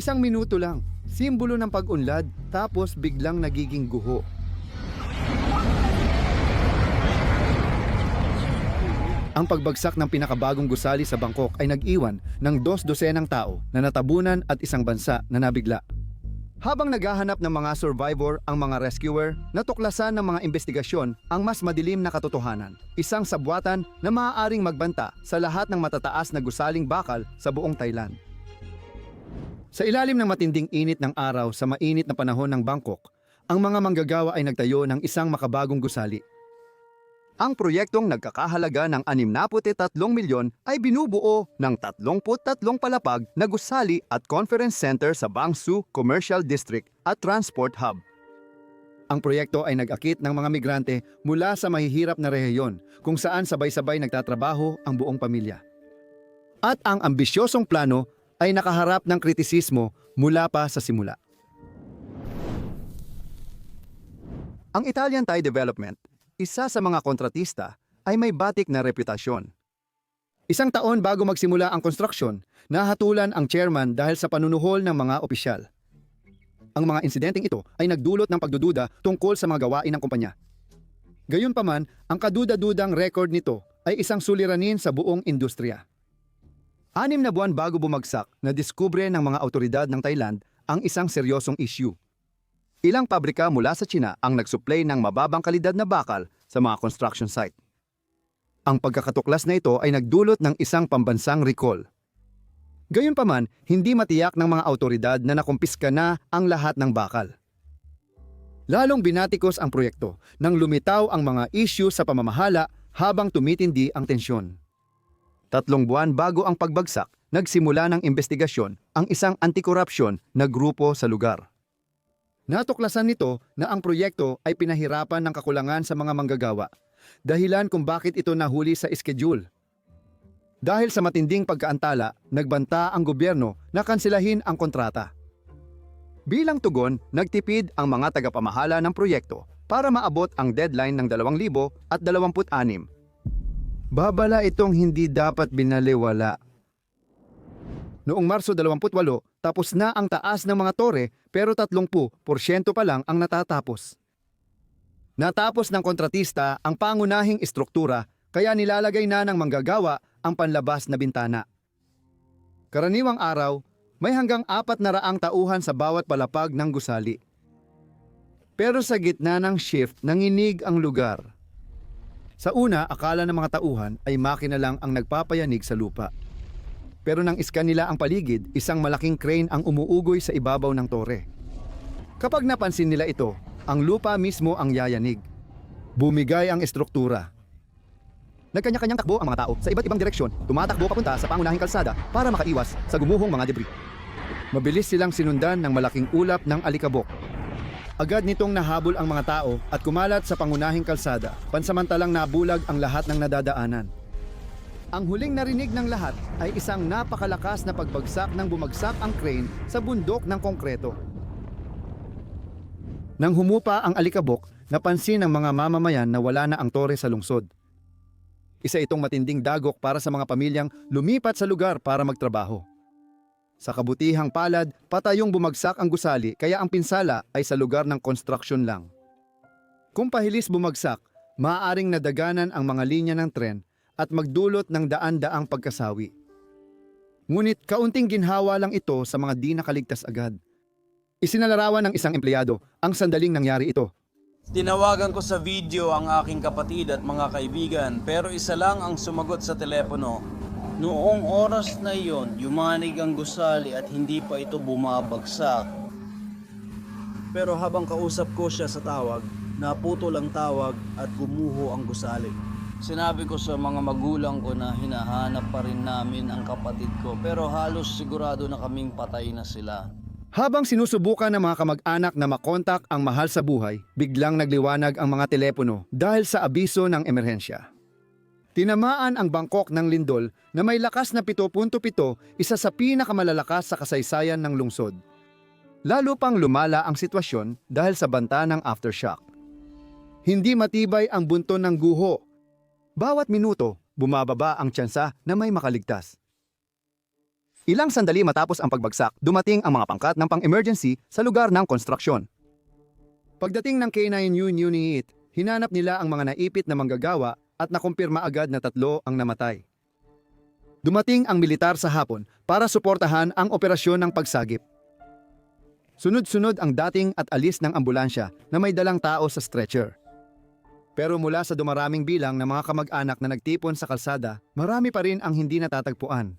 Isang minuto lang, simbolo ng pag-unlad, tapos biglang nagiging guho. Ang pagbagsak ng pinakabagong gusali sa Bangkok ay nag-iwan ng dos dosenang tao na natabunan at isang bansa na nabigla. Habang naghahanap ng mga survivor ang mga rescuer, natuklasan ng mga investigasyon ang mas madilim na katotohanan. Isang sabwatan na maaaring magbanta sa lahat ng matataas na gusaling bakal sa buong Thailand. Sa ilalim ng matinding init ng araw sa mainit na panahon ng Bangkok, ang mga manggagawa ay nagtayo ng isang makabagong gusali. Ang proyektong nagkakahalaga ng 63 milyon ay binubuo ng 33 palapag na gusali at conference center sa Bangsu Commercial District at Transport Hub. Ang proyekto ay nag-akit ng mga migrante mula sa mahihirap na rehiyon kung saan sabay-sabay nagtatrabaho ang buong pamilya. At ang ambisyosong plano ay nakaharap ng kritisismo mula pa sa simula. Ang Italian Thai Development, isa sa mga kontratista, ay may batik na reputasyon. Isang taon bago magsimula ang konstruksyon, nahatulan ang chairman dahil sa panunuhol ng mga opisyal. Ang mga insidenteng ito ay nagdulot ng pagdududa tungkol sa mga gawain ng kumpanya. Gayunpaman, ang kaduda-dudang record nito ay isang suliranin sa buong industriya. Anim na buwan bago bumagsak, nadiskubre ng mga autoridad ng Thailand ang isang seryosong issue. Ilang pabrika mula sa China ang nagsupply ng mababang kalidad na bakal sa mga construction site. Ang pagkakatuklas na ito ay nagdulot ng isang pambansang recall. Gayunpaman, hindi matiyak ng mga autoridad na nakumpiska na ang lahat ng bakal. Lalong binatikos ang proyekto nang lumitaw ang mga issue sa pamamahala habang tumitindi ang tensyon. Tatlong buwan bago ang pagbagsak, nagsimula ng investigasyon ang isang anti-corruption na grupo sa lugar. Natuklasan nito na ang proyekto ay pinahirapan ng kakulangan sa mga manggagawa, dahilan kung bakit ito nahuli sa schedule. Dahil sa matinding pagkaantala, nagbanta ang gobyerno na kansilahin ang kontrata. Bilang tugon, nagtipid ang mga tagapamahala ng proyekto para maabot ang deadline ng 2026. Babala itong hindi dapat binaliwala. Noong Marso 28, tapos na ang taas ng mga tore pero 30% pa lang ang natatapos. Natapos ng kontratista ang pangunahing istruktura kaya nilalagay na ng manggagawa ang panlabas na bintana. Karaniwang araw, may hanggang apat na raang tauhan sa bawat palapag ng gusali. Pero sa gitna ng shift, nanginig ang lugar. Sa una, akala ng mga tauhan ay makina lang ang nagpapayanig sa lupa. Pero nang iskan nila ang paligid, isang malaking crane ang umuugoy sa ibabaw ng tore. Kapag napansin nila ito, ang lupa mismo ang yayanig. Bumigay ang estruktura. Nagkanya-kanyang takbo ang mga tao sa iba't ibang direksyon, tumatakbo papunta sa pangunahing kalsada para makaiwas sa gumuhong mga debris. Mabilis silang sinundan ng malaking ulap ng alikabok. Agad nitong nahabol ang mga tao at kumalat sa pangunahing kalsada, pansamantalang nabulag ang lahat ng nadadaanan. Ang huling narinig ng lahat ay isang napakalakas na pagbagsak nang bumagsak ang crane sa bundok ng konkreto. Nang humupa ang alikabok, napansin ng mga mamamayan na wala na ang tore sa lungsod. Isa itong matinding dagok para sa mga pamilyang lumipat sa lugar para magtrabaho. Sa kabutihang palad, patayong bumagsak ang gusali kaya ang pinsala ay sa lugar ng construction lang. Kung pahilis bumagsak, maaaring nadaganan ang mga linya ng tren at magdulot ng daan-daang pagkasawi. Ngunit kaunting ginhawa lang ito sa mga di nakaligtas agad. Isinalarawan ng isang empleyado ang sandaling nangyari ito. Tinawagan ko sa video ang aking kapatid at mga kaibigan pero isa lang ang sumagot sa telepono. Noong oras na iyon, yumanig ang gusali at hindi pa ito bumabagsak. Pero habang kausap ko siya sa tawag, naputol ang tawag at gumuho ang gusali. Sinabi ko sa mga magulang ko na hinahanap pa rin namin ang kapatid ko pero halos sigurado na kaming patay na sila. Habang sinusubukan ng mga kamag-anak na makontak ang mahal sa buhay, biglang nagliwanag ang mga telepono dahil sa abiso ng emerhensya. Tinamaan ang Bangkok ng lindol na may lakas na 7.7, isa sa pinakamalalakas sa kasaysayan ng lungsod. Lalo pang lumala ang sitwasyon dahil sa banta ng aftershock. Hindi matibay ang bunton ng guho. Bawat minuto, bumababa ang tsansa na may makaligtas. Ilang sandali matapos ang pagbagsak, dumating ang mga pangkat ng pang-emergency sa lugar ng konstruksyon. Pagdating ng K9 unit, hinanap nila ang mga naipit na manggagawa at nakumpirma agad na tatlo ang namatay. Dumating ang militar sa hapon para suportahan ang operasyon ng pagsagip. Sunod-sunod ang dating at alis ng ambulansya na may dalang tao sa stretcher. Pero mula sa dumaraming bilang ng mga kamag-anak na nagtipon sa kalsada, marami pa rin ang hindi natatagpuan.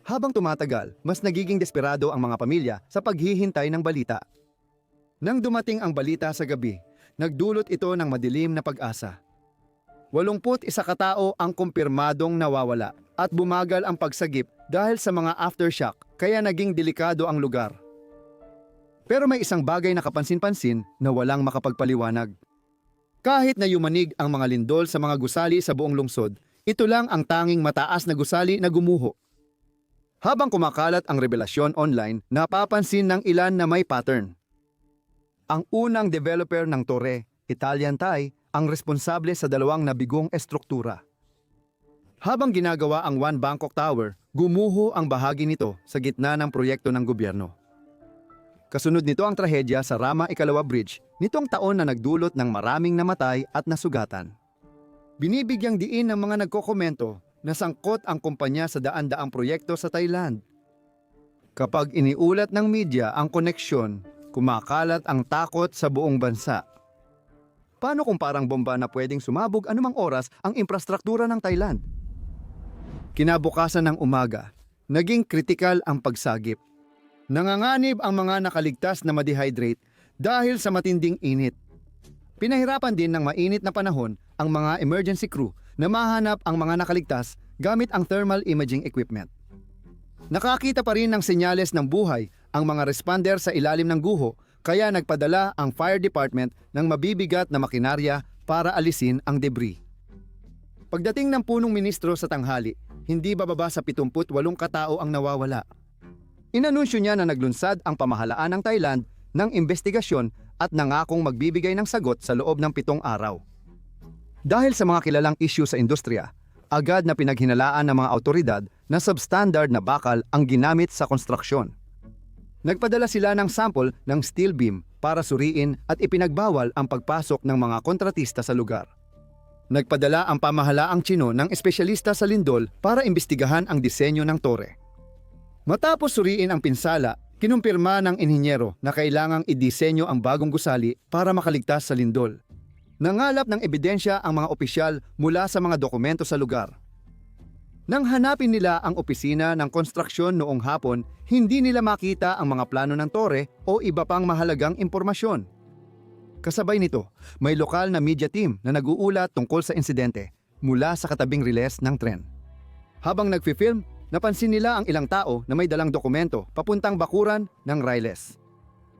Habang tumatagal, mas nagiging desperado ang mga pamilya sa paghihintay ng balita. Nang dumating ang balita sa gabi, nagdulot ito ng madilim na pag-asa. 81 katao ang kumpirmadong nawawala at bumagal ang pagsagip dahil sa mga aftershock kaya naging delikado ang lugar. Pero may isang bagay na kapansin-pansin na walang makapagpaliwanag. Kahit na yumanig ang mga lindol sa mga gusali sa buong lungsod, ito lang ang tanging mataas na gusali na gumuho. Habang kumakalat ang revelasyon online, napapansin ng ilan na may pattern. Ang unang developer ng Torre, Italian Thai, ang responsable sa dalawang nabigong estruktura. Habang ginagawa ang One Bangkok Tower, gumuho ang bahagi nito sa gitna ng proyekto ng gobyerno. Kasunod nito ang trahedya sa Rama Ikalawa Bridge nitong taon na nagdulot ng maraming namatay at nasugatan. Binibigyang diin ng mga nagkokomento na sangkot ang kumpanya sa daan-daang proyekto sa Thailand. Kapag iniulat ng media ang koneksyon, kumakalat ang takot sa buong bansa. Paano kung parang bomba na pwedeng sumabog anumang oras ang infrastruktura ng Thailand? Kinabukasan ng umaga, naging kritikal ang pagsagip. Nanganganib ang mga nakaligtas na ma-dehydrate dahil sa matinding init. Pinahirapan din ng mainit na panahon ang mga emergency crew na mahanap ang mga nakaligtas gamit ang thermal imaging equipment. Nakakita pa rin ng senyales ng buhay ang mga responder sa ilalim ng guho kaya nagpadala ang fire department ng mabibigat na makinarya para alisin ang debris. Pagdating ng punong ministro sa tanghali, hindi bababa sa 78 katao ang nawawala. Inanunsyo niya na naglunsad ang pamahalaan ng Thailand ng investigasyon at nangakong magbibigay ng sagot sa loob ng pitong araw. Dahil sa mga kilalang issue sa industriya, agad na pinaghinalaan ng mga autoridad na substandard na bakal ang ginamit sa konstruksyon. Nagpadala sila ng sample ng steel beam para suriin at ipinagbawal ang pagpasok ng mga kontratista sa lugar. Nagpadala ang pamahalaang Tsino ng espesyalista sa lindol para imbestigahan ang disenyo ng tore. Matapos suriin ang pinsala, kinumpirma ng inhinyero na kailangang idisenyo ang bagong gusali para makaligtas sa lindol. Nangalap ng ebidensya ang mga opisyal mula sa mga dokumento sa lugar. Nang hanapin nila ang opisina ng konstruksyon noong hapon, hindi nila makita ang mga plano ng tore o iba pang mahalagang impormasyon. Kasabay nito, may lokal na media team na nag-uulat tungkol sa insidente mula sa katabing riles ng tren. Habang nagfi-film, napansin nila ang ilang tao na may dalang dokumento papuntang bakuran ng Riles.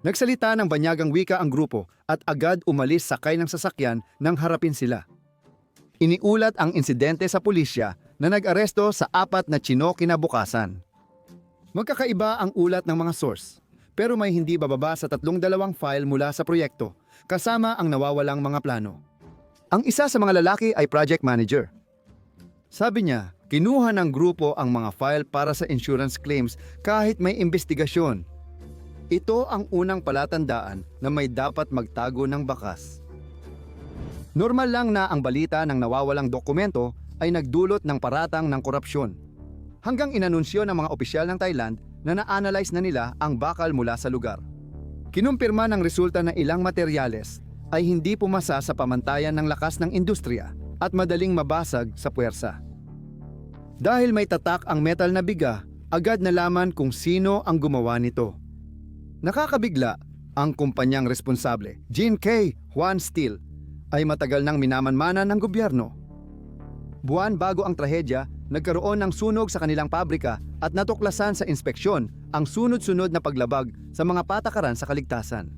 Nagsalita ng banyagang wika ang grupo at agad umalis sakay ng sasakyan nang harapin sila. Iniulat ang insidente sa pulisya na nag-aresto sa apat na Chino kinabukasan. Magkakaiba ang ulat ng mga source, pero may hindi bababa sa tatlong dalawang file mula sa proyekto, kasama ang nawawalang mga plano. Ang isa sa mga lalaki ay project manager. Sabi niya, kinuha ng grupo ang mga file para sa insurance claims kahit may investigasyon. Ito ang unang palatandaan na may dapat magtago ng bakas. Normal lang na ang balita ng nawawalang dokumento ay nagdulot ng paratang ng korupsyon. Hanggang inanunsyo ng mga opisyal ng Thailand na na-analyze na nila ang bakal mula sa lugar. Kinumpirma ng resulta na ilang materyales ay hindi pumasa sa pamantayan ng lakas ng industriya at madaling mabasag sa puwersa. Dahil may tatak ang metal na biga, agad nalaman kung sino ang gumawa nito. Nakakabigla, ang kumpanyang responsable, Gene K. Juan Steel, ay matagal nang minamanmanan ng gobyerno. Buwan bago ang trahedya, nagkaroon ng sunog sa kanilang pabrika at natuklasan sa inspeksyon ang sunod-sunod na paglabag sa mga patakaran sa kaligtasan.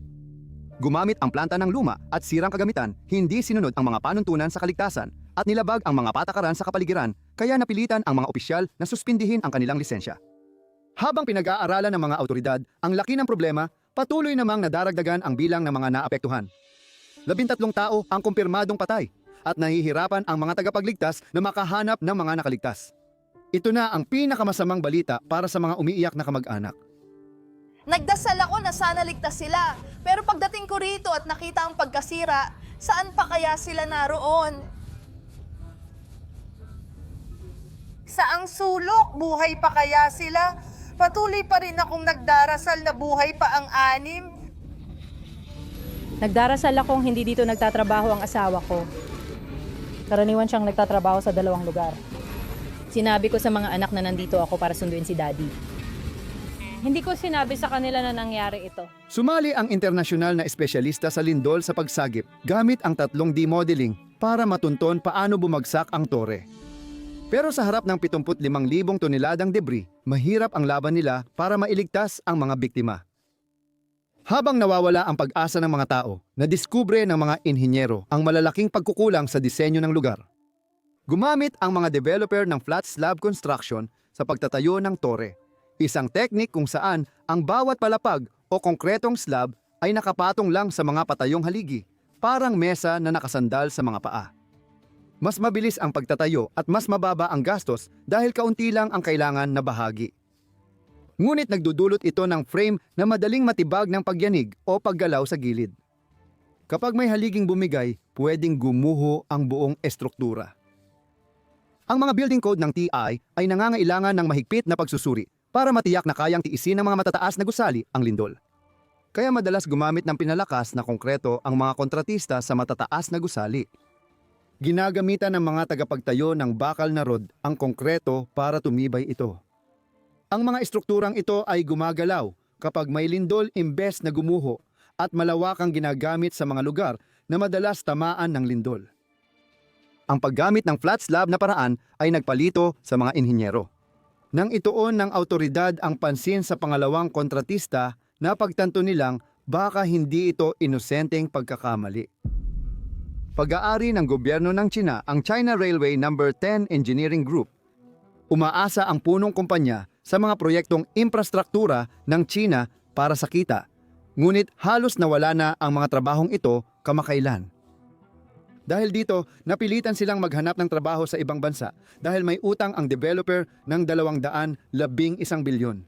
Gumamit ang planta ng luma at sirang kagamitan, hindi sinunod ang mga panuntunan sa kaligtasan at nilabag ang mga patakaran sa kapaligiran kaya napilitan ang mga opisyal na suspindihin ang kanilang lisensya. Habang pinag-aaralan ng mga autoridad ang laki ng problema, patuloy namang nadaragdagan ang bilang ng mga naapektuhan. Labintatlong tao ang kumpirmadong patay at nahihirapan ang mga tagapagligtas na makahanap ng mga nakaligtas. Ito na ang pinakamasamang balita para sa mga umiiyak na kamag-anak. Nagdasal ako na sana ligtas sila. Pero pagdating ko rito at nakita ang pagkasira, saan pa kaya sila naroon? Saang sulok, buhay pa kaya sila? Patuloy pa rin akong nagdarasal na buhay pa ang anim. Nagdarasal akong hindi dito nagtatrabaho ang asawa ko. Karaniwan siyang nagtatrabaho sa dalawang lugar. Sinabi ko sa mga anak na nandito ako para sunduin si daddy. Hindi ko sinabi sa kanila na nangyari ito. Sumali ang internasyonal na espesyalista sa lindol sa pagsagip gamit ang tatlong D modeling para matunton paano bumagsak ang tore. Pero sa harap ng 75,000 toneladang debris, mahirap ang laban nila para mailigtas ang mga biktima. Habang nawawala ang pag-asa ng mga tao, nadiskubre ng mga inhinyero ang malalaking pagkukulang sa disenyo ng lugar. Gumamit ang mga developer ng flat slab construction sa pagtatayo ng tore. Isang teknik kung saan ang bawat palapag o konkretong slab ay nakapatong lang sa mga patayong haligi, parang mesa na nakasandal sa mga paa. Mas mabilis ang pagtatayo at mas mababa ang gastos dahil kaunti lang ang kailangan na bahagi. Ngunit nagdudulot ito ng frame na madaling matibag ng pagyanig o paggalaw sa gilid. Kapag may haliging bumigay, pwedeng gumuho ang buong estruktura. Ang mga building code ng TI ay nangangailangan ng mahigpit na pagsusuri para matiyak na kayang tiisin ng mga matataas na gusali ang lindol. Kaya madalas gumamit ng pinalakas na konkreto ang mga kontratista sa matataas na gusali. Ginagamitan ng mga tagapagtayo ng bakal na rod ang konkreto para tumibay ito. Ang mga estrukturang ito ay gumagalaw kapag may lindol imbes na gumuho at malawak ang ginagamit sa mga lugar na madalas tamaan ng lindol. Ang paggamit ng flat slab na paraan ay nagpalito sa mga inhinyero. Nang ituon ng autoridad ang pansin sa pangalawang kontratista na pagtanto nilang baka hindi ito inosenteng pagkakamali. Pag-aari ng gobyerno ng China ang China Railway No. 10 Engineering Group. Umaasa ang punong kumpanya sa mga proyektong infrastruktura ng China para sa kita. Ngunit halos nawala na ang mga trabahong ito kamakailan. Dahil dito, napilitan silang maghanap ng trabaho sa ibang bansa dahil may utang ang developer ng 211 bilyon.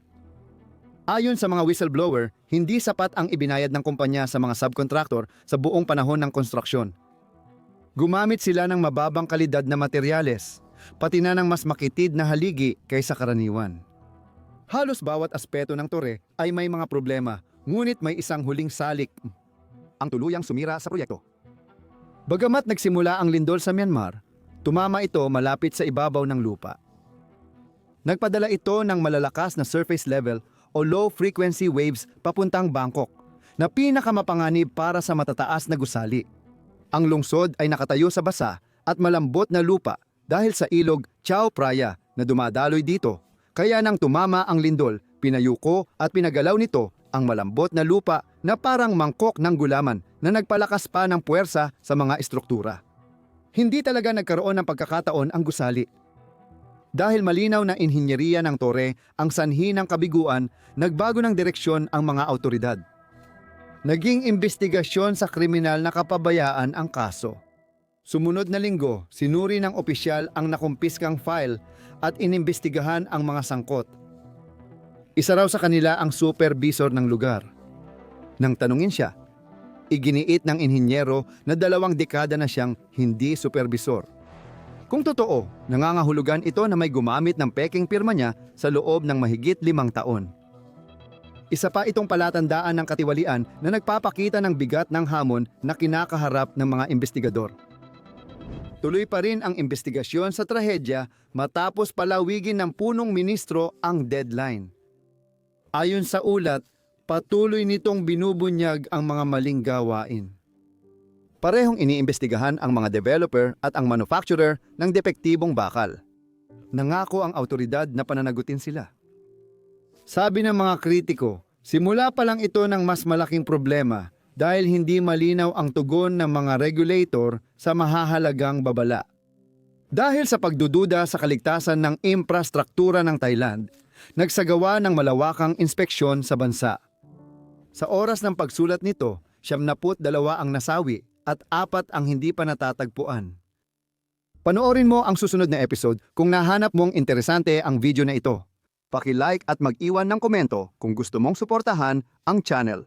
Ayon sa mga whistleblower, hindi sapat ang ibinayad ng kumpanya sa mga subcontractor sa buong panahon ng konstruksyon. Gumamit sila ng mababang kalidad na materyales, pati na ng mas makitid na haligi kaysa karaniwan. Halos bawat aspeto ng tore ay may mga problema, ngunit may isang huling salik, ang tuluyang sumira sa proyekto. Bagamat nagsimula ang lindol sa Myanmar, tumama ito malapit sa ibabaw ng lupa. Nagpadala ito ng malalakas na surface level o low frequency waves papuntang Bangkok na pinakamapanganib para sa matataas na gusali. Ang lungsod ay nakatayo sa basa at malambot na lupa dahil sa ilog Chao Phraya na dumadaloy dito. Kaya nang tumama ang lindol, pinayuko at pinagalaw nito ang malambot na lupa na parang mangkok ng gulaman na nagpalakas pa ng puwersa sa mga estruktura. Hindi talaga nagkaroon ng pagkakataon ang gusali. Dahil malinaw na inhinyeriya ng tore ang sanhi ng kabiguan, nagbago ng direksyon ang mga autoridad. Naging investigasyon sa kriminal na kapabayaan ang kaso. Sumunod na linggo, sinuri ng opisyal ang nakumpiskang file at inimbestigahan ang mga sangkot. Isa raw sa kanila ang supervisor ng lugar. Nang tanungin siya, iginiit ng inhinyero na dalawang dekada na siyang hindi supervisor. Kung totoo, nangangahulugan ito na may gumamit ng peking pirma niya sa loob ng mahigit limang taon. Isa pa itong palatandaan ng katiwalian na nagpapakita ng bigat ng hamon na kinakaharap ng mga investigador. Tuloy pa rin ang investigasyon sa trahedya matapos palawigin ng punong ministro ang deadline. Ayon sa ulat, patuloy nitong binubunyag ang mga maling gawain. Parehong iniimbestigahan ang mga developer at ang manufacturer ng depektibong bakal. Nangako ang autoridad na pananagutin sila. Sabi ng mga kritiko, simula pa lang ito ng mas malaking problema dahil hindi malinaw ang tugon ng mga regulator sa mahahalagang babala. Dahil sa pagdududa sa kaligtasan ng infrastruktura ng Thailand, nagsagawa ng malawakang inspeksyon sa bansa. Sa oras ng pagsulat nito, siyam naput dalawa ang nasawi at apat ang hindi pa natatagpuan. Panoorin mo ang susunod na episode kung nahanap mong interesante ang video na ito. Paki-like at mag-iwan ng komento kung gusto mong suportahan ang channel.